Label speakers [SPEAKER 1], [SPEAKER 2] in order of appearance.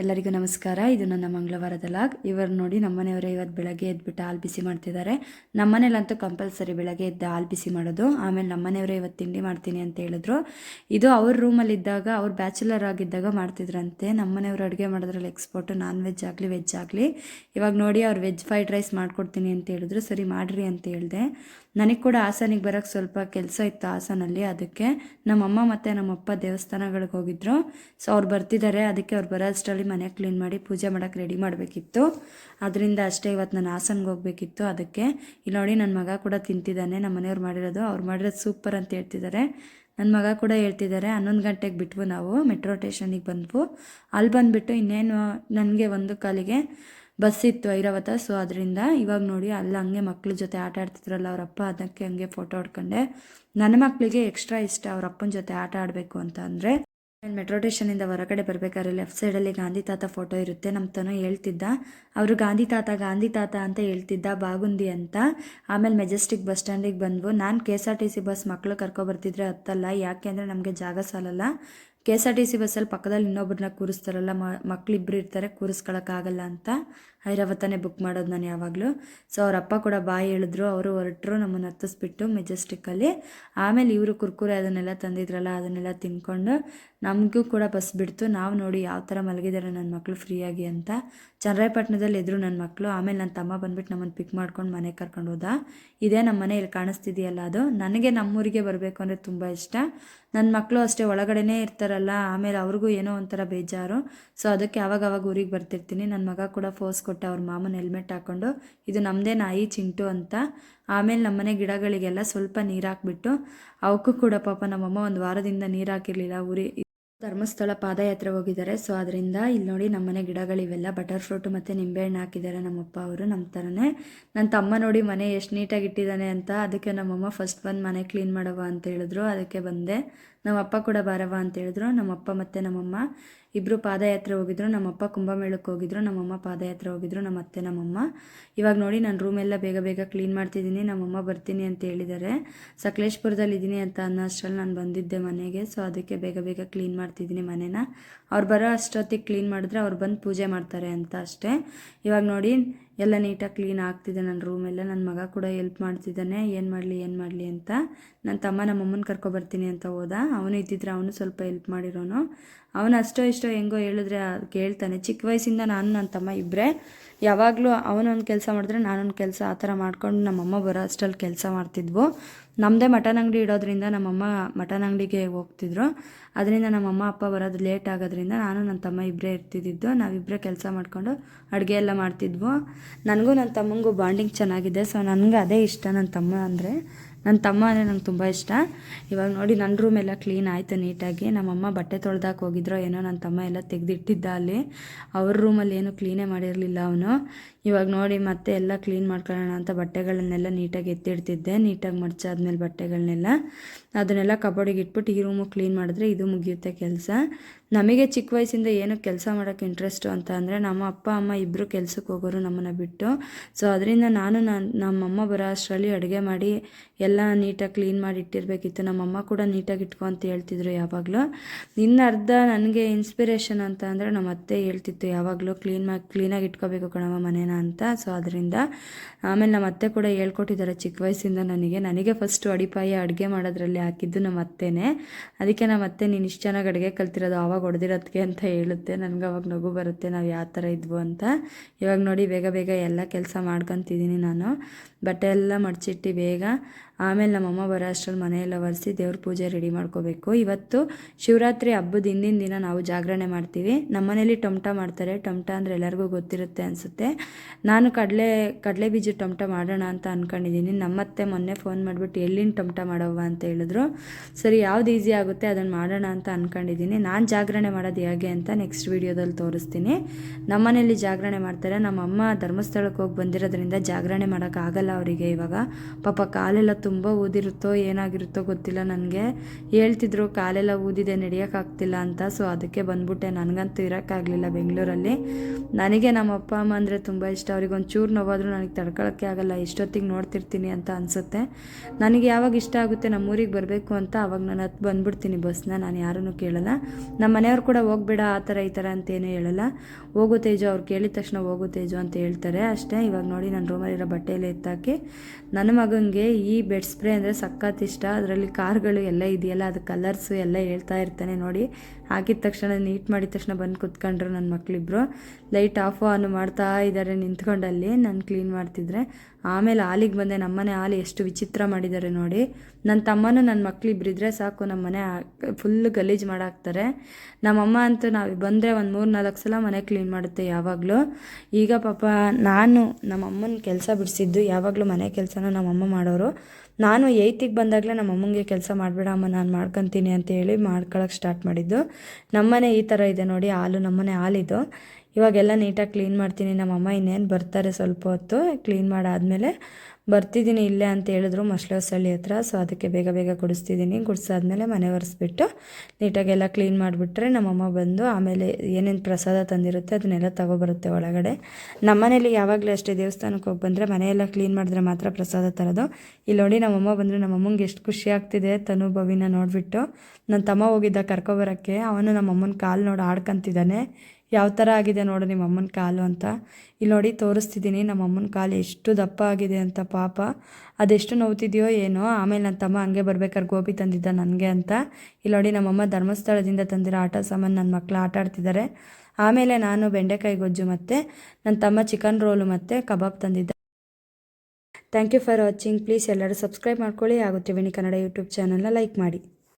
[SPEAKER 1] ಎಲ್ಲರಿಗೂ ನಮಸ್ಕಾರ. ಇದು ನನ್ನ ಮಂಗಳವಾರದ ಲಾಗ್. ಇವರು ನೋಡಿ ನಮ್ಮನೆಯವರೇ ಇವತ್ತು ಬೆಳಗ್ಗೆ ಎದ್ಬಿಟ್ಟು ಹಾಲು ಬಿಸಿ ಮಾಡ್ತಿದ್ದಾರೆ. ನಮ್ಮನೇಲಂತೂ ಕಂಪಲ್ಸರಿ ಬೆಳಗ್ಗೆ ಎದ್ದು ಹಾಲು ಬಿಸಿ ಮಾಡೋದು. ಆಮೇಲೆ ನಮ್ಮನೆಯವರೇ ಇವತ್ತು ತಿಂಡಿ ಮಾಡ್ತೀನಿ ಅಂತ ಹೇಳಿದ್ರು. ಇದು ಅವ್ರ ರೂಮಲ್ಲಿದ್ದಾಗ, ಅವ್ರು ಬ್ಯಾಚುಲರ್ ಆಗಿದ್ದಾಗ ಮಾಡ್ತಿದ್ರಂತೆ. ನಮ್ಮನೆಯವರು ಅಡುಗೆ ಮಾಡೋದ್ರಲ್ಲಿ ಎಕ್ಸ್ಪೋರ್ಟ್ ನಾನ್ ವೆಜ್ ಆಗಲಿ ವೆಜ್ ಆಗಲಿ. ಇವಾಗ ನೋಡಿ ಅವ್ರು ವೆಜ್ ಫ್ರೈಡ್ ರೈಸ್ ಮಾಡ್ಕೊಡ್ತೀನಿ ಅಂತ ಹೇಳಿದ್ರು. ಸರಿ, ಮಾಡಿರಿ ಅಂತ ಹೇಳಿದೆ. ನನಗೆ ಕೂಡ ಹಾಸನಿಗೆ ಬರೋಕ್ಕೆ ಸ್ವಲ್ಪ ಕೆಲಸ ಇತ್ತು ಹಾಸನಲ್ಲಿ ಅದಕ್ಕೆ ನಮ್ಮಮ್ಮ ಮತ್ತು ನಮ್ಮಪ್ಪ ದೇವಸ್ಥಾನಗಳಿಗೆ ಹೋಗಿದ್ರು. ಸೊ ಅವ್ರು ಬರ್ತಿದ್ದಾರೆ ಅದಕ್ಕೆ ಅವ್ರು ಬರೋ ಅಷ್ಟರಲ್ಲಿ ಮನೆ ಕ್ಲೀನ್ ಮಾಡಿ ಪೂಜೆ ಮಾಡೋಕ್ಕೆ ರೆಡಿ ಮಾಡಬೇಕಿತ್ತು. ಅದರಿಂದ ಅಷ್ಟೇ ಇವತ್ತು ನಾನು ಹಾಸನ್ಗೆ ಹೋಗಬೇಕಿತ್ತು. ಅದಕ್ಕೆ ಇಲ್ಲಿ ನೋಡಿ ನನ್ನ ಮಗ ಕೂಡ ತಿಂತಿದ್ದಾನೆ ನಮ್ಮ ಮನೆಯವ್ರು ಮಾಡಿರೋದು, ಅವ್ರು ಮಾಡಿರೋದು ಸೂಪರ್ ಅಂತ ಹೇಳ್ತಿದ್ದಾರೆ ನನ್ನ ಮಗ ಕೂಡ ಹೇಳ್ತಿದ್ದಾರೆ ಹನ್ನೊಂದು ಗಂಟೆಗೆ ಬಿಟ್ವು ನಾವು, ಮೆಟ್ರೋ ಸ್ಟೇಷನಿಗೆ ಬಂದ್ವು. ಅಲ್ಲಿ ಬಂದುಬಿಟ್ಟು ಇನ್ನೇನು, ನನಗೆ ಒಂದು ಕಾಲಿಗೆ ಬಸ್ ಇತ್ತು ಐರಾವತ ಸೊ ಅದರಿಂದ ಇವಾಗ ನೋಡಿ ಅಲ್ಲಿ ಹಂಗೆ ಮಕ್ಳ ಜೊತೆ ಆಟ ಆಡ್ತಿದ್ರಲ್ಲ ಅವರಪ್ಪ ಅದಕ್ಕೆ ಹಂಗೆ ಫೋಟೋ ಹೊಡ್ಕೊಂಡೆ. ನನ್ನ ಮಕ್ಕಳಿಗೆ ಎಕ್ಸ್ಟ್ರಾ ಇಷ್ಟ ಅವ್ರ ಅಪ್ಪನ ಜೊತೆ ಆಟ ಆಡಬೇಕು ಅಂತ ಅಂದರೆ ಮೆಟ್ರೋ ಸ್ಟೇಷನಿಂದ ಹೊರಗಡೆ ಬರಬೇಕಾದ್ರೆ ಲೆಫ್ಟ್ ಸೈಡಲ್ಲಿ ಗಾಂಧಿ ತಾತ ಫೋಟೋ ಇರುತ್ತೆ ನಮ್ಮ ತನು ಹೇಳ್ತಿದ್ದ. ಅವರು ಗಾಂಧಿ ತಾತ ಗಾಂಧಿ ತಾತ ಅಂತ ಹೇಳ್ತಿದ್ದ ಬಾಗುಂದಿ ಅಂತ. ಆಮೇಲೆ ಮೆಜೆಸ್ಟಿಕ್ ಬಸ್ ಸ್ಟ್ಯಾಂಡಿಗೆ ಬಂದ್ವು. ನಾನು K S R T C bus ಮಕ್ಕಳು ಕರ್ಕೊಬರ್ತಿದ್ರೆ ಹತ್ತಲ್ಲ, ಯಾಕೆ ಅಂದರೆ ನಮಗೆ ಜಾಗ ಸಾಲಲ್ಲ. K S R T C ಬಸ್ಸಲ್ಲಿ ಪಕ್ಕದಲ್ಲಿ ಇನ್ನೊಬ್ಬರನ್ನ ಕೂರಿಸ್ತಾರಲ್ಲ ಮಕ್ಕಳಿಬ್ರು ಇರ್ತಾರೆ ಕೂರಿಸ್ಕೊಳಕ್ಕಾಗಲ್ಲ ಅಂತ. ಐರಾವತನೇ ಬುಕ್ ಮಾಡೋದು ನಾನು ಯಾವಾಗಲೂ. ಸೊ ಅವ್ರ ಅಪ್ಪ ಕೂಡ ಬಾಯಿ ಹೇಳಿದ್ರು, ಅವರು ಹೊರಟರು ನಮ್ಮನ್ನು ಹತ್ತಿಸ್ಬಿಟ್ಟು ಮೆಜೆಸ್ಟಿಕ್ಕಲ್ಲಿ ಆಮೇಲೆ ಇವರು ಕುರ್ಕುರೆ ಅದನ್ನೆಲ್ಲ ತಂದಿದ್ರಲ್ಲ, ಅದನ್ನೆಲ್ಲ ತಿನ್ಕೊಂಡು ನಮಗೂ ಕೂಡ ಬಸ್ ಬಿಡ್ತು. ನಾವು ನೋಡಿ ಯಾವ ಥರ ಮಲಗಿದ್ದಾರೆ ನನ್ನ ಮಕ್ಕಳು ಫ್ರೀಯಾಗಿ ಅಂತ. ಚನ್ನರಾಯಪಟ್ಟಣದಲ್ಲಿ ಎದುರು ನನ್ನ ಮಕ್ಕಳು ಆಮೇಲೆ ನನ್ನ ತಮ್ಮ ಬಂದ್ಬಿಟ್ಟು ನಮ್ಮನ್ನು ಪಿಕ್ ಮಾಡ್ಕೊಂಡು ಮನೆಗೆ ಕರ್ಕೊಂಡು ಹೋದ. ಇದೇ ನಮ್ಮ ಮನೆ ಇಲ್ಲಿ ಕಾಣಿಸ್ತಿದೆಯಲ್ಲ ಅದು. ನನಗೆ ನಮ್ಮೂರಿಗೆ ಬರಬೇಕು ಅಂದರೆ ತುಂಬ ಇಷ್ಟ. ನನ್ನ ಮಕ್ಕಳು ಅಷ್ಟೇ ಒಳಗಡೆನೇ ಇರ್ತಾರಲ್ಲ, ಆಮೇಲೆ ಅವ್ರಿಗೂ ಏನೋ ಒಂಥರ ಬೇಜಾರು. ಸೊ ಅದಕ್ಕೆ ಯಾವಾಗ ಅವಾಗ ಊರಿಗೆ ಬರ್ತಿರ್ತೀನಿ. ನನ್ನ ಮಗ ಕೂಡ ಫೋರ್ಸ್ ಅವ್ರ ಮಾಮನ ಹೆಲ್ಮೆಟ್ ಹಾಕ್ಕೊಂಡು ಇದು ನಮ್ಮದೇ ನಾಯಿ ಚಿಂಟು ಅಂತ. ಆಮೇಲೆ ನಮ್ಮನೆ ಗಿಡಗಳಿಗೆಲ್ಲ ಸ್ವಲ್ಪ ನೀರು ಹಾಕ್ಬಿಟ್ಟು, ಅವಕ್ಕೂ ಕೂಡ ಪಾಪ ನಮ್ಮಮ್ಮ ಒಂದು ವಾರದಿಂದ ನೀರು ಹಾಕಿರಲಿಲ್ಲ. ಊರಿ ಧರ್ಮಸ್ಥಳ ಪಾದಯಾತ್ರೆ ಹೋಗಿದ್ದಾರೆ. ಸೊ ಅದರಿಂದ ಇಲ್ಲಿ ನೋಡಿ ನಮ್ಮನೆ ಗಿಡಗಳಿವೆಲ್ಲ. ಬಟರ್ ಫ್ರೂಟ್ ಮತ್ತು ನಿಂಬೆಹಣ್ಣು ಹಾಕಿದ್ದಾರೆ ನಮ್ಮಪ್ಪ ಅವರು ನಮ್ಮ ಥರನೇ ನನ್ನ ತಮ್ಮ ನೋಡಿ ಮನೆ ಎಷ್ಟು ನೀಟಾಗಿ ಇಟ್ಟಿದ್ದಾನೆ ಅಂತ, ಅದಕ್ಕೆ ನಮ್ಮಮ್ಮ ಫಸ್ಟ್ ಬಂದು ಮನೆ ಕ್ಲೀನ್ ಮಾಡವ ಅಂತ ಹೇಳಿದ್ರು. ಅದಕ್ಕೆ ಬಂದೆ. ನಮ್ಮಪ್ಪ ಕೂಡ ಬಾರವ ಅಂತ ಹೇಳಿದ್ರು. ನಮ್ಮಪ್ಪ ಮತ್ತು ನಮ್ಮಮ್ಮ. ಇಬ್ಬರು ಪಾದಯಾತ್ರೆ ಹೋಗಿದ್ರು, ನಮ್ಮಪ್ಪ ಕುಂಭಮೇಳಕ್ಕೆ ಹೋಗಿದ್ರು, ನಮ್ಮಮ್ಮ ಪಾದಯಾತ್ರೆ ಹೋಗಿದ್ರು ನಮ್ಮ ಅತ್ತೆ ನಮ್ಮಮ್ಮ. ಇವಾಗ ನೋಡಿ ನಾನು ರೂಮೆಲ್ಲ ಬೇಗ ಬೇಗ ಕ್ಲೀನ್ ಮಾಡ್ತಿದ್ದೀನಿ, ನಮ್ಮಮ್ಮ ಬರ್ತೀನಿ ಅಂತ ಹೇಳಿದ್ದಾರೆ. ಸಕಲೇಶ್ಪುರದಲ್ಲಿ ಇದ್ದೀನಿ ಅಂತ ಅನ್ನೋ ಅಷ್ಟರಲ್ಲಿ ನಾನು ಬಂದಿದ್ದೆ ಮನೆಗೆ ಸೊ ಅದಕ್ಕೆ ಬೇಗ ಬೇಗ ಕ್ಲೀನ್ ಮಾಡ್ತಿದ್ದೀನಿ ಮನೇನ. ಅವ್ರು ಬರೋ ಅಷ್ಟೊತ್ತಿಗೆ ಕ್ಲೀನ್ ಮಾಡಿದ್ರೆ ಅವ್ರು ಬಂದು ಪೂಜೆ ಮಾಡ್ತಾರೆ ಅಂತ ಅಷ್ಟೇ. ಇವಾಗ ನೋಡಿ ಎಲ್ಲ ನೀಟಾಗಿ ಕ್ಲೀನ್ ಆಗ್ತಿದೆ ನನ್ನ ರೂಮೆಲ್ಲ ನನ್ನ ಮಗ ಕೂಡ ಹೆಲ್ಪ್ ಮಾಡ್ತಿದ್ದಾನೆ. ಏನು ಮಾಡಲಿ ಏನು ಮಾಡಲಿ ಅಂತ. ನನ್ನ ತಮ್ಮ ನಮ್ಮಮ್ಮನ ಕರ್ಕೊಬರ್ತೀನಿ ಅಂತ ಹೋದ. ಅವನು ಇದ್ದಿದ್ರೆ ಅವನು ಸ್ವಲ್ಪ ಹೆಲ್ಪ್ ಮಾಡಿರೋನು. ಅವನು ಅಷ್ಟೋ ಇಷ್ಟೋ ಹೆಂಗೋ ಹೇಳಿದ್ರೆ ಕೇಳ್ತಾನೆ. ಚಿಕ್ಕ ವಯಸ್ಸಿಂದ ನಾನು ನನ್ನ ತಮ್ಮ ಇಬ್ಬರೇ ಯಾವಾಗಲೂ ಅವನೊಂದು ಕೆಲಸ ಮಾಡಿದ್ರೆ ನಾನೊಂದು ಕೆಲಸ ಆ ಥರ ಮಾಡ್ಕೊಂಡು ನಮ್ಮಮ್ಮ ಬರೋ ಅಷ್ಟರಲ್ಲಿ ಕೆಲಸ ಮಾಡ್ತಿದ್ವು. ನಮ್ಮದೇ ಮಟನ್ ಅಂಗಡಿ ಇಡೋದ್ರಿಂದ ನಮ್ಮಮ್ಮ ಮಟನ್ ಅಂಗಡಿಗೆ ಹೋಗ್ತಿದ್ರು. ಅದರಿಂದ ನಮ್ಮಮ್ಮ, ಅಪ್ಪ ಬರೋದು ಲೇಟ್ ಆಗೋದ್ರಿಂದ ನಾನು ನನ್ನ ತಮ್ಮ ಇಬ್ಬರೇ ಇರ್ತಿದ್ದಿದ್ದು. ನಾವಿಬ್ಬರೇ ಕೆಲಸ ಮಾಡಿಕೊಂಡು ಅಡುಗೆ ಎಲ್ಲ ಮಾಡ್ತಿದ್ವು. ನನಗೂ ನನ್ನ ತಮ್ಮಂಗೂ ಬಾಂಡಿಂಗ್ ಚೆನ್ನಾಗಿದೆ. ಸೊ ನನಗೆ ಅದೇ ಇಷ್ಟ ನನ್ನ ತಮ್ಮ ಅಂದರೆ. ನನ್ನ ತಮ್ಮ ಅಂದರೆ ನಂಗೆ ತುಂಬ ಇಷ್ಟ. ಇವಾಗ ನೋಡಿ ನನ್ನ ರೂಮ್ ಎಲ್ಲ ಕ್ಲೀನ್ ಆಯಿತು ನೀಟಾಗಿ. ನಮ್ಮಮ್ಮ ಬಟ್ಟೆ ತೊಳ್ದಾಕೆ ಹೋಗಿದ್ರೋ ಏನೋ ನನ್ನ ತಮ್ಮ ಎಲ್ಲ ತೆಗೆದಿಟ್ಟಿದ್ದ ಅಲ್ಲಿ. ಅವ್ರ ರೂಮಲ್ಲಿ ಏನು ಕ್ಲೀನೇ ಮಾಡಿರಲಿಲ್ಲ ಅವನು. ಇವಾಗ ನೋಡಿ ಮತ್ತೆ ಎಲ್ಲ ಕ್ಲೀನ್ ಮಾಡ್ಕೊಳ್ಳೋಣ ಅಂತ ಬಟ್ಟೆಗಳನ್ನೆಲ್ಲ ನೀಟಾಗಿ ಎತ್ತಿಡ್ತಿದ್ದೆ. ನೀಟಾಗಿ ಮಡ್ಚಾದ್ಮೇಲೆ ಬಟ್ಟೆಗಳನ್ನೆಲ್ಲ ಅದನ್ನೆಲ್ಲ ಕಬೋರ್ಡಿಗೆ ಇಟ್ಬಿಟ್ಟು ಈ ರೂಮು ಕ್ಲೀನ್ ಮಾಡಿದ್ರೆ ಇದು ಮುಗಿಯುತ್ತೆ ಕೆಲಸ. ನಮಗೆ ಚಿಕ್ಕ ವಯಸ್ಸಿಂದ ಏನು ಕೆಲಸ ಮಾಡೋಕ್ಕೆ ಇಂಟ್ರೆಸ್ಟು ಅಂತ ಅಂದರೆ ನಮ್ಮ ಅಪ್ಪ, ಅಮ್ಮ ಇಬ್ಬರು ಕೆಲಸಕ್ಕೆ ಹೋಗೋರು ನಮ್ಮನ್ನು ಬಿಟ್ಟು. ಸೊ ಅದರಿಂದ ನಾನು ನಾನು ನಮ್ಮಮ್ಮ ಬರೋ ಅಷ್ಟರಲ್ಲಿ ಅಡುಗೆ ಮಾಡಿ ಎಲ್ಲ ನೀಟಾಗಿ ಕ್ಲೀನ್ ಮಾಡಿ ಇಟ್ಟಿರಬೇಕಿತ್ತು. ನಮ್ಮಮ್ಮ ಕೂಡ ನೀಟಾಗಿ ಇಟ್ಕೊ ಅಂತ ಹೇಳ್ತಿದ್ರು ಯಾವಾಗಲೂ. ನಿನ್ನ ಅರ್ಧ ನನಗೆ ಇನ್ಸ್ಪಿರೇಷನ್ ಅಂತ ಅಂದರೆ ನಮ್ಮ ಅತ್ತೆ ಹೇಳ್ತಿತ್ತು, ಯಾವಾಗಲೂ ಕ್ಲೀನ್ ಮಾಡಿ ಕ್ಲೀನಾಗಿ ಇಟ್ಕೋಬೇಕು ಕಣಮ್ಮ ಮನೇನ ಅಂತ. ಸೊ ಅದರಿಂದ ಆಮೇಲೆ ನಮ್ಮ ಅತ್ತೆ ಕೂಡ ಹೇಳ್ಕೊಟ್ಟಿದ್ದಾರೆ ಚಿಕ್ಕ ವಯಸ್ಸಿಂದ ನನಗೆ. ನನಗೆ ಫಸ್ಟು ಅಡಿಪಾಯ ಅಡುಗೆ ಮಾಡೋದ್ರಲ್ಲಿ ಹಾಕಿದ್ದು ನಮ್ಮ ಅತ್ತೆನೇ. ಅದಕ್ಕೆ ನಮ್ಮ ಅತ್ತೆ ನೀನು ಇಷ್ಟು ಚೆನ್ನಾಗಿ ಅಡುಗೆ ಕಲ್ತಿರೋದು ಆವಾಗ ಹೊಡೆದಿರೋದಕ್ಕೆ ಅಂತ ಹೇಳುತ್ತೆ. ನನಗೆ ಅವಾಗ ನಗು ಬರುತ್ತೆ, ನಾವು ಯಾವ ಥರ ಇದ್ವು ಅಂತ. ಇವಾಗ ನೋಡಿ, ಬೇಗ ಬೇಗ ಎಲ್ಲ ಕೆಲಸ ಮಾಡ್ಕೊತಿದ್ದೀನಿ ನಾನು. ಬಟ್ಟೆ ಎಲ್ಲ ಮಡಚಿಟ್ಟು ಬೇಗ ಆಮೇಲೆ ನಮ್ಮಮ್ಮ ಬರೋ ಅಷ್ಟರಲ್ಲಿ ಮನೆಯೆಲ್ಲ ಒರೆಸಿ ದೇವ್ರ ಪೂಜೆ ರೆಡಿ ಮಾಡ್ಕೋಬೇಕು. ಇವತ್ತು ಶಿವರಾತ್ರಿ ಹಬ್ಬದ ಹಿಂದಿನ ದಿನ ನಾವು ಜಾಗರಣೆ ಮಾಡ್ತೀವಿ. ನಮ್ಮನೇಲಿ ಟೊಮಟ ಮಾಡ್ತಾರೆ. ಟೊಮಟ ಅಂದರೆ ಎಲ್ಲರಿಗೂ ಗೊತ್ತಿರುತ್ತೆ ಅನಿಸುತ್ತೆ. ನಾನು ಕಡಲೆ ಕಡಲೆ ಬೀಜ ಟೊಮಟ ಮಾಡೋಣ ಅಂತ ಅಂದ್ಕೊಂಡಿದ್ದೀನಿ ನಮ್ಮತ್ತೆ ಮೊನ್ನೆ ಫೋನ್ ಮಾಡಿಬಿಟ್ಟು ಎಲ್ಲಿನ ಟೊಮಟ ಮಾಡೋವ ಅಂತ ಹೇಳಿದ್ರು. ಸರಿ, ಯಾವ್ದು ಈಸಿ ಆಗುತ್ತೆ ಅದನ್ನು ಮಾಡೋಣ ಅಂತ ಅಂದ್ಕೊಂಡಿದ್ದೀನಿ ನಾನು ಜಾಗರಣೆ ಮಾಡೋದು ಹೇಗೆ ಅಂತ ನೆಕ್ಸ್ಟ್ ವೀಡಿಯೋದಲ್ಲಿ ತೋರಿಸ್ತೀನಿ. ನಮ್ಮನೇಲಿ ಜಾಗರಣೆ ಮಾಡ್ತಾರೆ. ನಮ್ಮಮ್ಮ ಧರ್ಮಸ್ಥಳಕ್ಕೆ ಹೋಗಿ ಬಂದಿರೋದ್ರಿಂದ ಜಾಗರಣೆ ಮಾಡೋಕ್ಕಾಗಲ್ಲ ಅವರಿಗೆ ಇವಾಗ. ಪಾಪ ಕಾಲೆಲ್ಲ ತುಂಬ ತುಂಬ ಊದಿರುತ್ತೋ ಏನಾಗಿರುತ್ತೋ ಗೊತ್ತಿಲ್ಲ ನನಗೆ. ಹೇಳ್ತಿದ್ರು, ಕಾಲೆಲ್ಲ ಊದಿದೆ, ನಡೆಯೋಕ್ಕಾಗ್ತಿಲ್ಲ ಅಂತ. ಸೊ, ಅದಕ್ಕೆ ಬಂದ್ಬಿಟ್ಟೆ. ನನಗಂತೂ ಇರೋಕ್ಕಾಗಲಿಲ್ಲ ಬೆಂಗಳೂರಲ್ಲಿ. ನನಗೆ ನಮ್ಮ ಅಪ್ಪ, ಅಮ್ಮ ಅಂದರೆ ತುಂಬ ಇಷ್ಟ. ಅವ್ರಿಗೆ ಚೂರು ನೋವಾದರೂ ನನಗೆ ತಡ್ಕೊಳಕ್ಕೆ ಆಗಲ್ಲ. ಇಷ್ಟೊತ್ತಿಗೆ ನೋಡ್ತಿರ್ತೀನಿ ಅಂತ ಅನಿಸುತ್ತೆ. ನನಗೆ ಯಾವಾಗ ಇಷ್ಟ ಆಗುತ್ತೆ ನಮ್ಮೂರಿಗೆ ಬರಬೇಕು ಅಂತ ಅವಾಗ ನಾನು ಹತ್ತು ಬಂದ್ಬಿಡ್ತೀನಿ ಬಸ್ನ. ನಾನು ಯಾರನ್ನೂ ಕೇಳಲ್ಲ. ನಮ್ಮ ಮನೆಯವ್ರು ಕೂಡ ಹೋಗ್ಬೇಡ, ಆ ಥರ ಈ ಥರ ಅಂತೇನು ಹೇಳಲ್ಲ. ಹೋಗು ತೇಜು, ಅವ್ರು ಕೇಳಿದ ತಕ್ಷಣ ಹೋಗು ತೇಜು ಅಂತ ಹೇಳ್ತಾರೆ ಅಷ್ಟೇ. ಇವಾಗ ನೋಡಿ, ನನ್ನ ರೂಮಲ್ಲಿರೋ ಬಟ್ಟೆಯಲ್ಲಿ ಎತ್ತಾಕಿ, ನನ್ನ ಮಗನಿಗೆ ಈ ಬೆಡ್ ಸ್ಪ್ರೇ ಅಂದರೆ ಸಖತ್ ಇಷ್ಟ. ಅದರಲ್ಲಿ ಕಾರ್ಗಳು ಎಲ್ಲ ಇದೆಯಲ್ಲ, ಅದು ಕಲರ್ಸು ಎಲ್ಲ ಹೇಳ್ತಾ ಇರ್ತಾನೆ ನೋಡಿ. ಹಾಕಿದ ತಕ್ಷಣ ನೀಟ್ ಮಾಡಿದ ತಕ್ಷಣ ಬಂದು ಕುತ್ಕೊಂಡ್ರು ನನ್ನ ಮಕ್ಕಳಿಬ್ರು ಲೈಟ್ ಆಫ್ ಆನ್ ಮಾಡ್ತಾ ಇದ್ದಾರೆ ನಿಂತ್ಕೊಂಡಲ್ಲಿ, ನಾನು ಕ್ಲೀನ್ ಮಾಡ್ತಿದ್ರೆ. ಆಮೇಲೆ ಹಾಲಿಗೆ ಬಂದೆ, ನಮ್ಮನೆ ಹಾಲು ಎಷ್ಟು ವಿಚಿತ್ರ ಮಾಡಿದ್ದಾರೆ ನೋಡಿ. ನನ್ನ ತಮ್ಮನೂ ನನ್ನ ಮಕ್ಕಳಿಬ್ರಿದ್ರೆ ಸಾಕು ನಮ್ಮ ಮನೆ ಫುಲ್ ಗಲೀಜು ಮಾಡಾಕ್ತಾರೆ. ನಮ್ಮಮ್ಮ ಅಂತೂ ನಾವು ಬಂದರೆ ಒಂದು ಮೂರು ನಾಲ್ಕು ಸಲ ಮನೆ ಕ್ಲೀನ್ ಮಾಡುತ್ತೆ ಯಾವಾಗಲೂ. ಈಗ ಪಾಪ ನಾನು ನಮ್ಮಮ್ಮನ ಕೆಲಸ ಬಿಡಿಸಿದ್ದು ಯಾವಾಗಲೂ ಮನೆ ಕೆಲಸನ ನಮ್ಮಮ್ಮ ಮಾಡೋರು. ನಾನು ಏಯ್ತಿಗೆ ಬಂದಾಗಲೇ ನಮ್ಮ ಅಮ್ಮಂಗೆ ಕೆಲಸ ಮಾಡಬೇಡ, ಅಮ್ಮ ನಾನು ಮಾಡ್ಕೊತೀನಿ ಅಂತ ಹೇಳಿ ಮಾಡ್ಕೊಳಕ್ಕೆ ಸ್ಟಾರ್ಟ್ ಮಾಡಿದ್ದು. ನಮ್ಮನೆ ಈ ಥರ ಇದೆ ನೋಡಿ, ಹಾಲು ನಮ್ಮನೆ ಹಾಲಿದು. ಇವಾಗೆಲ್ಲ ನೀಟಾಗಿ ಕ್ಲೀನ್ ಮಾಡ್ತೀನಿ ನಮ್ಮಮ್ಮ ಇನ್ನೇನು ಬರ್ತಾರೆ ಸ್ವಲ್ಪ ಹೊತ್ತು ಕ್ಲೀನ್ ಮಾಡಾದಮೇಲೆ ಬರ್ತಿದ್ದೀನಿ ಇಲ್ಲೇ ಅಂತ ಹೇಳಿದ್ರು ಮಶ್ಲೋಸಳ್ಳಿ ಹತ್ರ. ಸೊ ಅದಕ್ಕೆ ಬೇಗ ಬೇಗ ಗುಡಿಸ್ತಿದ್ದೀನಿ ಗುಡಿಸಾದ್ಮೇಲೆ ಮನೆ ಒರೆಸ್ಬಿಟ್ಟು ನೀಟಾಗೆಲ್ಲ ಕ್ಲೀನ್ ಮಾಡಿಬಿಟ್ರೆ ನಮ್ಮಮ್ಮ ಬಂದು ಆಮೇಲೆ ಏನೇನು ಪ್ರಸಾದ ತಂದಿರುತ್ತೆ ಅದನ್ನೆಲ್ಲ ತಗೊಬರುತ್ತೆ ಒಳಗಡೆ. ನಮ್ಮನೇಲಿ ಯಾವಾಗಲೂ ಅಷ್ಟೇ ದೇವಸ್ಥಾನಕ್ಕೆ ಹೋಗಿ ಬಂದರೆ ಮನೆಯೆಲ್ಲ ಕ್ಲೀನ್ ಮಾಡಿದ್ರೆ ಮಾತ್ರ ಪ್ರಸಾದ ತರೋದು. ಇಲ್ಲಿ ನೋಡಿ ನಮ್ಮಮ್ಮ ಬಂದರೆ ನಮ್ಮಮ್ಮಂಗೆ ಎಷ್ಟು ಖುಷಿ ಆಗ್ತಿದೆ ತನು ಭವಿನ ನೋಡಿಬಿಟ್ಟು. ನನ್ನ ತಮ್ಮ ಹೋಗಿದ್ದ ಕರ್ಕೊಬರೋಕ್ಕೆ ಅವನು ನಮ್ಮಮ್ಮನ ಕಾಲು ನೋಡಿ ಆಡ್ಕೊಂತಿದ್ದಾನೆ. ಯಾವ ಥರ ಆಗಿದೆ ನೋಡು ನಿಮ್ಮ ಅಮ್ಮನ ಕಾಲು ಅಂತ. ಇಲ್ಲಿ ನೋಡಿ ತೋರಿಸ್ತಿದ್ದೀನಿ ನಮ್ಮ ಅಮ್ಮನ ಕಾಲು ಎಷ್ಟು ದಪ್ಪ ಆಗಿದೆ ಅಂತ ಪಾಪ. ಅದೆಷ್ಟು ನೋವ್ತಿದೆಯೋ ಏನೋ. ಆಮೇಲೆ ನನ್ನ ತಮ್ಮ ಹಂಗೆ ಬರ್ಬೇಕಾದ್ರೆ ಗೋಬಿ ತಂದಿದ್ದ ನನಗೆ ಅಂತ. ಇಲ್ಲಿ ನೋಡಿ ನಮ್ಮಮ್ಮ ಧರ್ಮಸ್ಥಳದಿಂದ ತಂದಿರೋ ಆಟ ಸಾಮಾನು ನನ್ನ ಮಕ್ಕಳು ಆಟ ಆಡ್ತಿದ್ದಾರೆ. ಆಮೇಲೆ ನಾನು ಬೆಂಡೆಕಾಯಿ ಗೊಜ್ಜು ಮತ್ತು ನನ್ನ ತಮ್ಮ ಚಿಕನ್ ರೋಲು ಮತ್ತು ಕಬಾಬ್ ತಂದಿದ್ದ. Thank you for watching please ಎಲ್ಲರೂ ಸಬ್ಸ್ಕ್ರೈಬ್ ಮಾಡ್ಕೊಳ್ಳಿ. ಆಗುತ್ತೆ ತ್ರಿವೇಣಿ ಕನ್ನಡ ಯೂಟ್ಯೂಬ್ ಚಾನಲ್ನ ಲೈಕ್ ಮಾಡಿ.